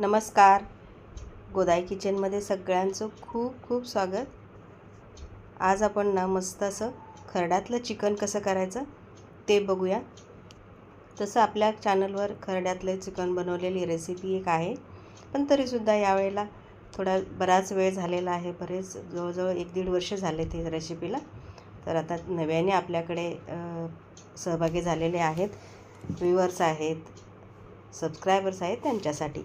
नमस्कार. गोदाई किचनमध्ये सगळ्यांचं खूप खूप स्वागत. आज आपण ना मस्त असं खरड्यातलं चिकन कसं करायचं ते बघूया. तसं आपल्या चॅनलवर खरड्यातलं चिकन बनवलेली रेसिपी एक आहे. पण तरीसुद्धा यावेळेला थोडा बराच वेळ झालेला आहे. बरेच जवळजवळ एक दीड वर्ष झाले ते रेसिपीला तर आता नव्याने आपल्याकडे सहभागी झालेले आहेत. व्ह्युअर्स आहेत सबस्क्रायबर्स आहेत त्यांच्यासाठी.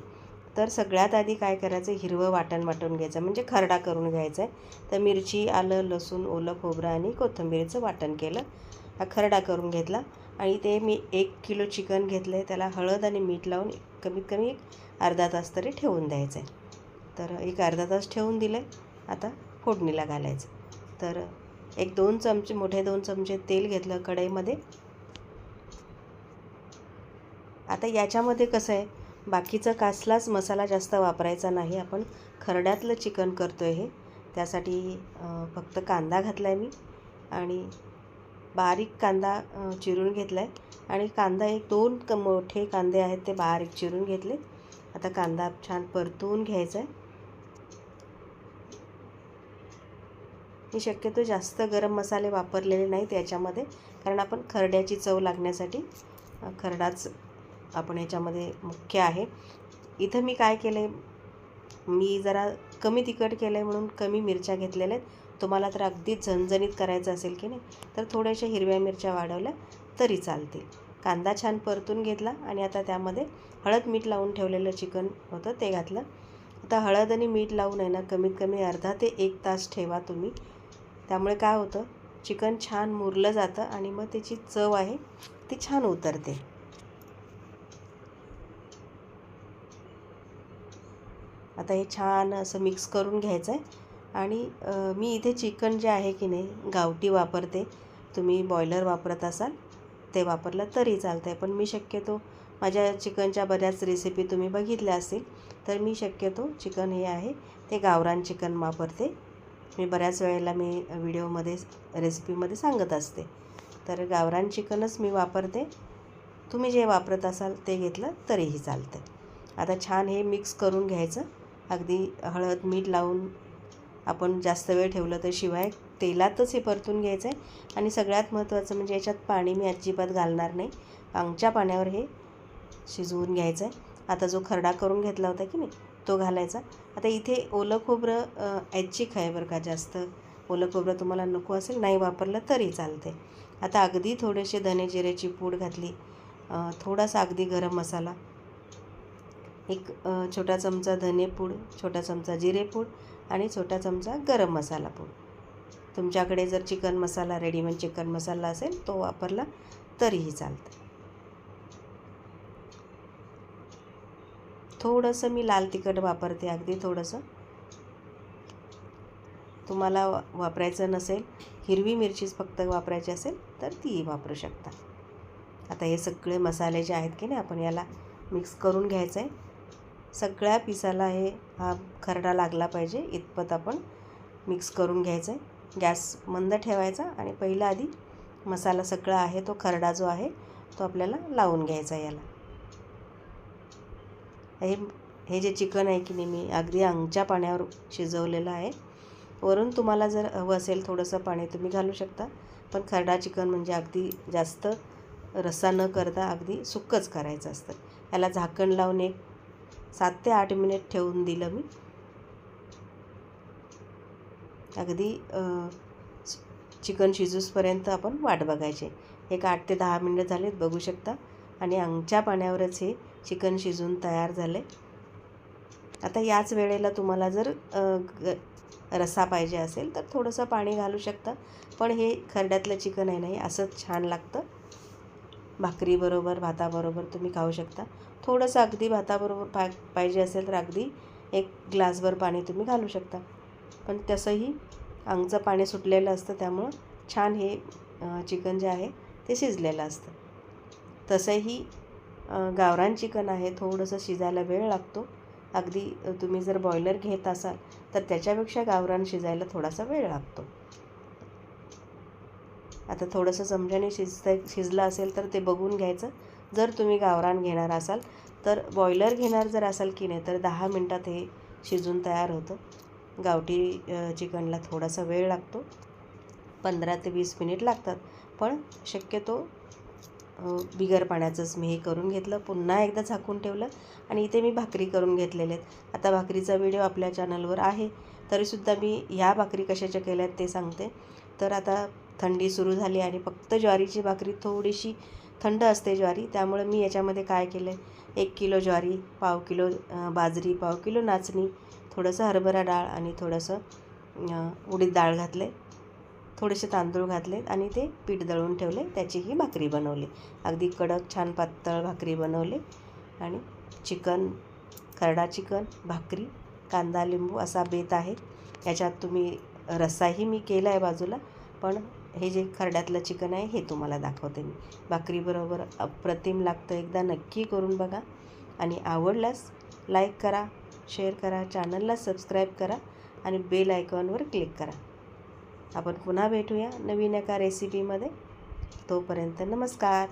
तर सगळ्यात आधी काय करायचं? हिरवं वाटण वाटून घ्यायचं. म्हणजे खरडा करून घ्यायचा आहे. तर मिरची आलं लसूण ओलं खोबरं आणि कोथिंबीरचं वाटण केलं. हा खरडा करून घेतला. आणि ते मी एक किलो चिकन घेतलं आहे त्याला हळद आणि मीठ लावून कमीत कमी एक अर्धा तास तरी ठेवून द्यायचं आहे तर एक अर्धा तास ठेवून दिलं आहे आता फोडणीला घालायचं. तर एक दोन चमचे मोठे दोन चमचे तेल घेतलं कढईमध्ये. आता याच्यामध्ये कसं आहे? बाकीचा कसलाच मसाला जास्त वापरायचा नाही. आपण खरड्यातलं चिकन करतो आहे हे. त्यासाठी फक्त कांदा घातला आहे मी आणि बारीक कांदा चिरून घेतला आहे आणि कांदा एक दोन क मोठे कांदे आहेत ते बारीक चिरून घेतले. आता कांदा छान परतून घ्यायचा आहे मी शक्यतो जास्त गरम मसाले वापरलेले नाहीत याच्यामध्ये. कारण आपण खरड्याची चव लागण्यासाठी खरडाच आपण याच्यामध्ये मुख्य आहे. इथं मी काय केलं आहे मी जरा कमी तिखट केलं आहे म्हणून कमी मिरच्या घेतलेल्या आहेत. तुम्हाला तर अगदी झणझणीत करायचं असेल की नाही तर थोड्याशा हिरव्या मिरच्या वाढवल्या तरी चालतील. कांदा छान परतून घेतला आणि आता त्यामध्ये हळद मीठ लावून ठेवलेलं चिकन होतं ते घातलं. आता हळद आणि मीठ लावून आहे ना कमीत कमी अर्धा ते एक तास ठेवा तुम्ही. त्यामुळे काय होतं? चिकन छान मुरलं जातं आणि मग त्याची चव आहे ती छान उतरते. आता हे छान असं मिक्स करून घ्यायचं आहे. आणि मी इथे चिकन जे आहे की नाही गावठी वापरते. तुम्ही बॉयलर वापरत असाल ते वापरलं तरी चालतं आहे पण मी शक्यतो माझ्या चिकनच्या बऱ्याच रेसिपी तुम्ही बघितल्या असतील तर मी शक्यतो चिकन हे आहे ते गावरान चिकन वापरते. मी बऱ्याच वेळेला मी व्हिडिओमध्ये रेसिपीमध्ये सांगत असते. तर गावरान चिकनच मी वापरते. तुम्ही जे वापरत असाल ते घेतलं तरीही चालतं आता छान हे मिक्स करून घ्यायचं. अगदी हळद मीठ लावून आपण जास्त वेळ ठेवलं तर शिवाय तेलातच हे परतून घ्यायचं आहे आणि सगळ्यात महत्त्वाचं म्हणजे याच्यात पाणी मी अजिबात घालणार नाही. अंगच्या पाण्यावर हे शिजवून घ्यायचं आहे आता जो खरडा करून घेतला होता की नाही तो घालायचा. आता इथे ओलं खोबरं ऐच्छिक आहे बरं का जास्त. ओलं खोबरं तुम्हाला नको असेल नाही वापरलं तरी चालते आता अगदी थोडेसे धने जिऱ्याची पूड घातली. थोडासा अगदी गरम मसाला. एक छोटा चमचा धनेपूड छोटा चमचा जिरेपूड आणि छोटा चमचा गरम मसाला पूड. तुमच्याकडे जर chicken masala readymade chicken masala असेल तो वापरला तरीही चालतं थोडंसं मी लाल तिखट वापरते अगदी थोडंसं. तुम्हाला वापरायचं नसेल हिरवी मिरचीच फक्त वापरायची असेल तर तीही वापरू शकता. आता हे सगळे मसाले जे आहेत की नाही आपण याला मिक्स करून घ्यायचं आहे सगळ्या पिसाला हे हा खरडा लागला पाहिजे. इतपत आपण मिक्स करून घ्यायचं आहे गॅस मंद ठेवायचा आणि पहिला आधी मसाला सगळा आहे तो खरडा जो आहे तो आपल्याला लावून घ्यायचा याला. हे हे जे चिकन आहे की नाही मी अगदी अंगच्या पाण्यावर शिजवलेलं आहे. वरून तुम्हाला जर हवं असेल थोडंसं पाणी तुम्ही घालू शकता. पण खरडा चिकन म्हणजे अगदी जास्त रस्सा न करता अगदी सुक्कच करायचं असतं. याला झाकण लावून एक सात ते आठ मिनिट ठेवून दिलं मी. अगदी चिकन शिजूसपर्यंत आपण वाट बघायचे. एक आठ ते दहा मिनिट झालेत बघू शकता. आणि अंगच्या पाण्यावरच हे चिकन शिजून तयार झाले आता याच वेळेला तुम्हाला जर ग रस्सा पाहिजे असेल तर थोडंसं पाणी घालू शकता. पण हे खरड्यातलं चिकन आहे नाही असंच छान लागतं. भाकरीबरोबर भाताबरोबर तुम्ही खाऊ शकता. थोडंसं अगदी भाताबरोबर पा पाहिजे असेल तर अगदी एक ग्लासभर पाणी तुम्ही घालू शकता. पण तसंही अंगचं पाणी सुटलेलं असतं त्यामुळं छान हे चिकन जे आहे ते शिजलेलं असतं. तसंही गावरान चिकन आहे थोडंसं शिजायला वेळ लागतो. अगदी तुम्ही जर बॉयलर घेत असाल तर त्याच्यापेक्षा गावरान शिजायला थोडासा वेळ लागतो. आता थोडंसं चमच्याने शिजता शिजलं असेल तर ते बघून घ्यायचं. जर तुम्ही गावरान घेणार असाल तर बॉयलर घेणार जर असाल की नाही तर दहा मिनटात हे शिजून तयार होतं. गावठी चिकनला थोडासा वेळ लागतो. पंधरा ते वीस मिनिट लागतात. पण शक्यतो बिगर पाण्याचंच मी हे करून घेतलं. पुन्हा एकदा झाकून ठेवलं आणि इथे मी भाकरी करून घेतलेले आहेत. आता भाकरीचा व्हिडिओ आपल्या चॅनलवर आहे. तरीसुद्धा मी ह्या भाकरी कशाच्या केल्यात ते सांगते. तर आता थंडी सुरू झाली आणि फक्त ज्वारीची भाकरी थोडीशी थंड असते ज्वारी त्यामुळे मी याच्यामध्ये काय केलं आहे एक किलो ज्वारी पाव किलो बाजरी पाव किलो नाचणी थोडंसं हरभरा डाळ आणि थोडंसं उडीद डाळ घातले थोडेसे तांदूळ घातले आणि ते पीठ दळून ठेवले. त्याची ही भाकरी बनवली. अगदी कडक छान पातळ भाकरी बनवली. आणि चिकन खरडा चिकन भाकरी कांदा लिंबू असा बेत आहे. याच्यात तुम्ही रस्साही मी केला आहे बाजूला. पण हे जे खरड्यातलं चिकन आहे हे तुम्हाला दाखवते मी. भाकरीबरोबर अप्रतिम लागतं एकदा नक्की करून बघा. आणि आवडल्यास लाईक करा शेअर करा चॅनलला सबस्क्राईब करा आणि बेल आयकॉनवर क्लिक करा. आपण पुन्हा भेटूया नवीन एका रेसिपीमध्ये. तोपर्यंत नमस्कार.